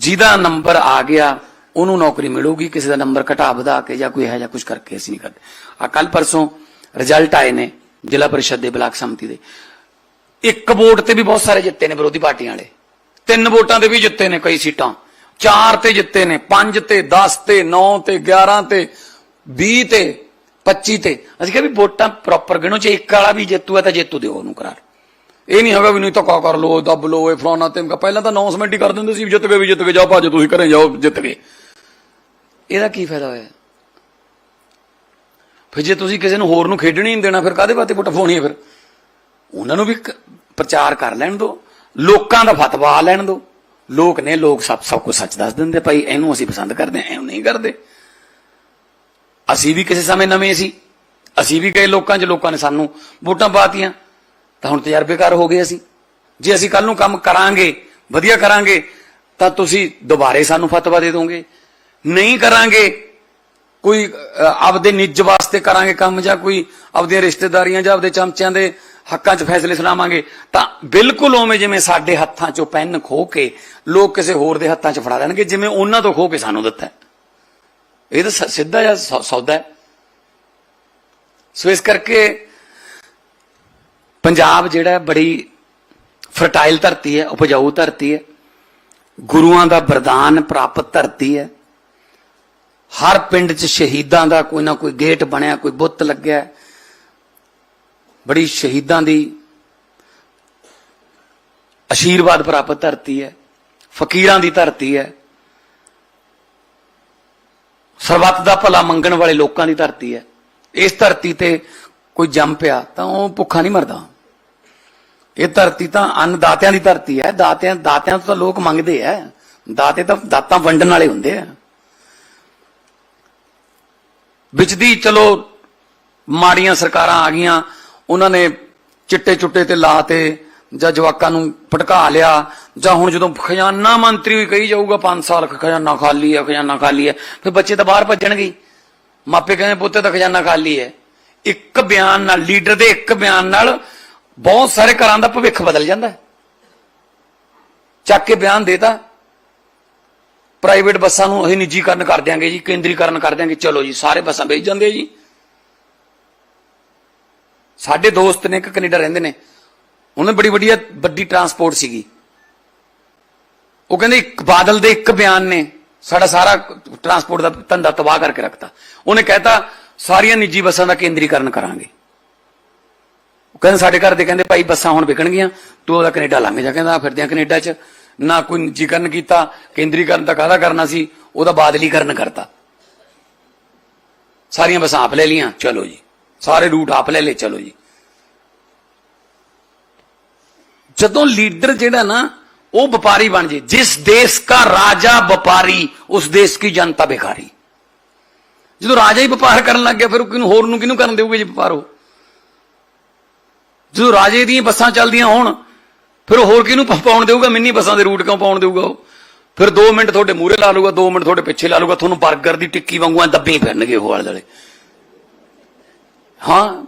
ਜਿਹਦਾ ਨੰਬਰ ਆ ਗਿਆ, ਉਹਨੂੰ ਨੌਕਰੀ ਮਿਲੂਗੀ, ਕਿਸੇ ਦਾ ਨੰਬਰ ਘਟਾ ਵਧਾ ਕੇ ਜਾਂ ਕੋਈ ਹੈ ਜਾਂ ਕੁਝ ਕਰਕੇ ਅਸੀਂ ਨਹੀਂ ਕਰਦੇ। ਆ ਕੱਲ ਪਰਸੋਂ ਰਿਜ਼ਲਟ ਆਏ ਨੇ ਜ਼ਿਲ੍ਹਾ ਪਰਿਸ਼ਦ ਦੇ ਬਲਾਕ ਸੰਮਤੀ ਦੇ। ਇੱਕ ਵੋਟ ਤੇ ਵੀ ਬਹੁਤ ਸਾਰੇ ਜਿੱਤੇ ਨੇ ਵਿਰੋਧੀ ਪਾਰਟੀਆਂ ਵਾਲੇ। ਤਿੰਨ ਵੋਟਾਂ ਤੇ ਵੀ ਜਿੱਤੇ ਨੇ ਕਈ ਸੀਟਾਂ। ਚਾਰ ਤੇ ਜਿੱਤੇ ਨੇ 5 ਤੇ 10 ਤੇ 9 ਤੇ 11 ਤੇ 20 ਤੇ 25 ਤੇ। ਅਸੀਂ ਕਿਹਾ ਵੀ ਵੋਟਾਂ ਪ੍ਰੋਪਰ ਗਿਣੋ, ਜੇ ਇੱਕ ਵਾਲਾ ਵੀ ਜੇਤੂ ਹੈ ਤਾਂ ਜੇਤੂ ਦਿਓ ਉਹਨੂੰ ਕਰਾਰ। ਇਹ ਨਹੀਂ ਹੈਗਾ ਵੀ ਨਹੀਂ ਧੱਕਾ ਕਰ ਲੋ ਦੱਬ ਲੋ ਇਹ ਫਲਾਣਾ ਤੇ ਪਹਿਲਾਂ ਤਾਂ ਅਨਾਉਂਸਮੈਂਟ ਹੀ ਕਰ ਦਿੰਦੇ ਸੀ ਵੀ ਜਿੱਤ ਗਏ, ਵੀ ਜਿੱਤ ਗਏ ਜਾਓ ਭਾਜੋ, ਤੁਸੀਂ ਘਰੇ ਜਾਓ, ਜਿੱਤ ਗਏ। ਇਹਦਾ ਕੀ ਫਾਇਦਾ ਹੋਇਆ? ਫਿਰ ਜੇ ਤੁਸੀਂ ਕਿਸੇ ਨੂੰ ਹੋਰ ਨੂੰ ਖੇਡਣ ਹੀ ਨਹੀਂ ਦੇਣਾ, ਫਿਰ ਕਾਦੇ ਵਾਸਤੇ ਵੋਟ ਪਾਉਣੀ ਹੈ ਫਿਰ? ਉਹਨਾਂ ਨੂੰ ਵੀ ਪ੍ਰਚਾਰ ਕਰ ਲੈਣ ਦਿਓ। ਲੋਕਾਂ ਦਾ ਫਤਵਾ ਲੈਣ ਦਿਓ। ਲੋਕ ਨੇ, ਲੋਕ ਸਭ ਸਭ ਕੁਝ ਸੱਚ ਦੱਸ ਦਿੰਦੇ ਭਾਈ ਇਹਨੂੰ ਅਸੀਂ ਪਸੰਦ ਕਰਦੇ ਹਾਂ, ਇਹਨੂੰ ਨਹੀਂ ਕਰਦੇ। ਅਸੀਂ ਵੀ ਕਿਸੇ ਸਮੇਂ ਨਵੇਂ ਸੀ। ਅਸੀਂ ਵੀ ਗਏ ਲੋਕਾਂ 'ਚ, ਲੋਕਾਂ ਨੇ ਸਾਨੂੰ ਵੋਟਾਂ ਪਾਤੀਆਂ। ਤਾਂ ਹੁਣ ਤਜਰਬੇਕਾਰ ਹੋ ਗਏ ਅਸੀਂ। ਜੇ ਅਸੀਂ ਕੱਲ ਨੂੰ ਕੰਮ ਕਰਾਂਗੇ, ਵਧੀਆ ਕਰਾਂਗੇ, ਤਾਂ ਤੁਸੀਂ ਦੁਬਾਰੇ ਸਾਨੂੰ ਫਤਵਾ ਦੇ ਦੋਗੇ। ਨਹੀਂ ਕਰਾਂਗੇ, ਕੋਈ ਆਪਦੇ ਨਿੱਜ ਵਾਸਤੇ ਕਰਾਂਗੇ ਕੰਮ ਜਾਂ ਕੋਈ ਆਪਦੀਆਂ ਰਿਸ਼ਤੇਦਾਰੀਆਂ ਜਾਂ ਆਪਦੇ ਚਮਚਿਆਂ ਦੇ ਹੱਕਾਂ 'ਚ ਫੈਸਲੇ ਸੁਣਾਵਾਂਗੇ, ਤਾਂ ਬਿਲਕੁਲ ਉਵੇਂ ਜਿਵੇਂ ਸਾਡੇ ਹੱਥਾਂ 'ਚੋਂ ਪੈਨ ਖੋ ਕੇ ਲੋਕ ਕਿਸੇ ਹੋਰ ਦੇ ਹੱਥਾਂ 'ਚ ਫੜਾ ਦੇਣਗੇ, ਜਿਵੇਂ ਉਹਨਾਂ ਤੋਂ ਖੋ ਕੇ ਸਾਨੂੰ ਦਿੱਤਾ ਇਹ ਤਾਂ ਸਿੱਧਾ ਜਿਹਾ ਸੌਦਾ ਹੈ। ਸੋ ਇਸ ਕਰਕੇ ਪੰਜਾਬ ਜਿਹੜਾ ਬੜੀ ਫਰਟਾਈਲ ਧਰਤੀ ਹੈ, ਉਪਜਾਊ ਧਰਤੀ ਹੈ। ਗੁਰੂਆਂ ਦਾ ਵਰਦਾਨ ਪ੍ਰਾਪਤ ਧਰਤੀ ਹੈ। ਹਰ ਪਿੰਡ 'ਚ ਸ਼ਹੀਦਾਂ ਦਾ ਕੋਈ ਨਾ ਕੋਈ ਗੇਟ ਬਣਿਆ, ਕੋਈ ਬੁੱਤ ਲੱਗਿਆ। ਬੜੀ ਸ਼ਹੀਦਾਂ ਦੀ ਆਸ਼ੀਰਵਾਦ ਪ੍ਰਾਪਤ ਧਰਤੀ ਹੈ, ਫਕੀਰਾਂ ਦੀ ਧਰਤੀ ਹੈ। ਸਰਬੱਤ ਦਾ ਭਲਾ ਮੰਗਣ ਵਾਲੇ ਲੋਕਾਂ ਦੀ ਧਰਤੀ ਹੈ। ਇਸ ਧਰਤੀ ਤੇ ਕੋਈ ਜੰਮ ਪਿਆ ਤਾਂ ਉਹ ਭੁੱਖਾ ਨਹੀਂ ਮਰਦਾ। ਇਹ ਧਰਤੀ ਤਾਂ ਅੰਨਦਾਤਿਆਂ ਦੀ ਧਰਤੀ ਹੈ। ਦਾਤਿਆਂ ਦਾਤਿਆਂ ਤੋਂ ਤਾਂ ਲੋਕ ਮੰਗਦੇ ਆ। ਦਾਤੇ ਤਾਂ ਦਾਤਾਂ ਵੰਡਣ ਵਾਲੇ ਹੁੰਦੇ ਆ। ਵਿੱਚ ਦੀ ਚਲੋ ਮਾੜੀਆਂ ਸਰਕਾਰਾਂ ਆ ਗਈਆਂ। ਉਹਨਾਂ ਨੇ ਚਿੱਟੇ ਚੁੱਟੇ ਤੇ ਲਾਤੇ ਜਾਂ ਜਵਾਕਾਂ ਨੂੰ ਫਟਕਾ ਲਿਆ ਜਾਂ ਹੁਣ ਜਦੋਂ ਖਜ਼ਾਨਾ ਮੰਤਰੀ ਵੀ ਕਹੀ ਜਾਊਗਾ 5 ਸਾਲ ਖਜ਼ਾਨਾ ਖਾਲੀ ਹੈ, ਖਜ਼ਾਨਾ ਖਾਲੀ ਹੈ, ਫਿਰ ਬੱਚੇ ਤਾਂ ਬਾਹਰ ਭੱਜਣਗੇ ਮਾਪੇ ਕਹਿੰਦੇ, ਪੁੱਤੇ ਤਾਂ ਖਜ਼ਾਨਾ ਖਾਲੀ ਹੈ। ਇੱਕ ਬਿਆਨ ਨਾਲ, ਲੀਡਰ ਦੇ ਇੱਕ ਬਿਆਨ ਨਾਲ ਬਹੁਤ ਸਾਰੇ ਘਰਾਂ ਦਾ ਭਵਿੱਖ ਬਦਲ ਜਾਂਦਾ ਚੱਕ ਕੇ ਬਿਆਨ ਦੇਤਾ ਪ੍ਰਾਈਵੇਟ ਬੱਸਾਂ ਨੂੰ ਅਸੀਂ ਨਿੱਜੀਕਰਨ ਕਰ ਦਿਆਂਗੇ ਜੀ, ਕੇਂਦਰੀਕਰਨ ਕਰ ਦਿਆਂਗੇ। ਚਲੋ ਜੀ, ਸਾਰੇ ਬੱਸਾਂ ਵੇਚ ਜਾਂਦੇ ਜੀ। ਸਾਡੇ ਦੋਸਤ ਨੇ ਇੱਕ ਕੈਨੇਡਾ ਰਹਿੰਦੇ ਨੇ। ਉਹਨੇ ਬੜੀ ਵਧੀਆ ਵੱਡੀ ਟਰਾਂਸਪੋਰਟ ਸੀਗੀ। ਉਹ ਕਹਿੰਦੇ ਇੱਕ ਬਾਦਲ ਦੇ ਇੱਕ ਬਿਆਨ ਨੇ, ਸਾਡਾ ਸਾਰਾ ਟਰਾਂਸਪੋਰਟ ਦਾ ਧੰਦਾ ਤਬਾਹ ਕਰਕੇ ਰੱਖਤਾ। ਉਹਨੇ ਕਹਿਤਾ, ਸਾਰੀਆਂ ਨਿੱਜੀ ਬੱਸਾਂ ਦਾ ਕੇਂਦਰੀਕਰਨ ਕਰਾਂਗੇ। ਕਹਿੰਦੇ ਸਾਡੇ ਘਰ ਦੇ ਕਹਿੰਦੇ ਭਾਈ ਬੱਸਾਂ ਹੁਣ ਵਿਕਣਗੀਆਂ, ਤੂੰ ਉਹਦਾ ਕੈਨੇਡਾ ਲੰਘ ਜਾ, ਕਹਿੰਦਾ ਫਿਰਦਿਆਂ ਕੈਨੇਡਾ 'ਚ। ਨਾ ਕੋਈ ਨਿੱਜੀਕਰਨ ਕੀਤਾ, ਕੇਂਦਰੀਕਰਨ ਤਾਂ ਕਾਹਦਾ ਕਰਨਾ ਸੀ? ਉਹਦਾ ਬਾਦਲੀਕਰਨ ਕਰਤਾ। ਸਾਰੀਆਂ ਬੱਸਾਂ ਆਪ ਲੈ ਲੀਆਂ ਚਲੋ ਜੀ। ਸਾਰੇ ਰੂਟ ਆਪ ਲੈ ਲੈ ਚਲੋ ਜੀ। ਜਦੋਂ ਲੀਡਰ ਜਿਹੜਾ ਨਾ, ਉਹ ਵਪਾਰੀ ਬਣ ਜੇ, ਜਿਸ ਦੇਸ਼ ਦਾ ਰਾਜਾ ਵਪਾਰੀ, ਉਸ ਦੇਸ਼ ਦੀ ਜਨਤਾ ਬੇਕਾਰੀ ਜਦੋਂ ਰਾਜਾ ਹੀ ਵਪਾਰ ਕਰਨ ਲੱਗ ਗਿਆ, ਫਿਰ ਉਹ ਕਿਹਨੂੰ ਹੋਰ ਨੂੰ ਕਿਹਨੂੰ ਕਰਨ ਦੇਊਗੇ ਜੀ ਵਪਾਰ ਉਹ? ਜਦੋਂ ਰਾਜੇ ਦੀਆਂ ਬੱਸਾਂ ਚੱਲਦੀਆਂ ਹੋਣ, ਫਿਰ ਉਹ ਹੋਰ ਕਿਹਨੂੰ ਪਾਉਣ ਦੇਊਗਾ? ਮਿੰਨੀ ਬੱਸਾਂ ਦੇ ਰੂਟ ਕਿਉਂ ਪਾਉਣ ਦੇਊਗਾ ਉਹ? ਫਿਰ 2 ਮਿੰਟ ਤੁਹਾਡੇ ਮੂਹਰੇ ਲਾ ਲੂਗਾ 2 ਮਿੰਟ ਤੁਹਾਡੇ ਪਿੱਛੇ ਲਾ ਲੂਗਾ ਤੁਹਾਨੂੰ 버ਗਰ ਦੀ ਟਿੱਕੀ ਵਾਂਗੂ ਐਂ ਦੱਬੀ ਫਿਰਨਗੇ ਉਹ ਵਾਲੇ ਦੁਆਲੇ। ਹਾਂ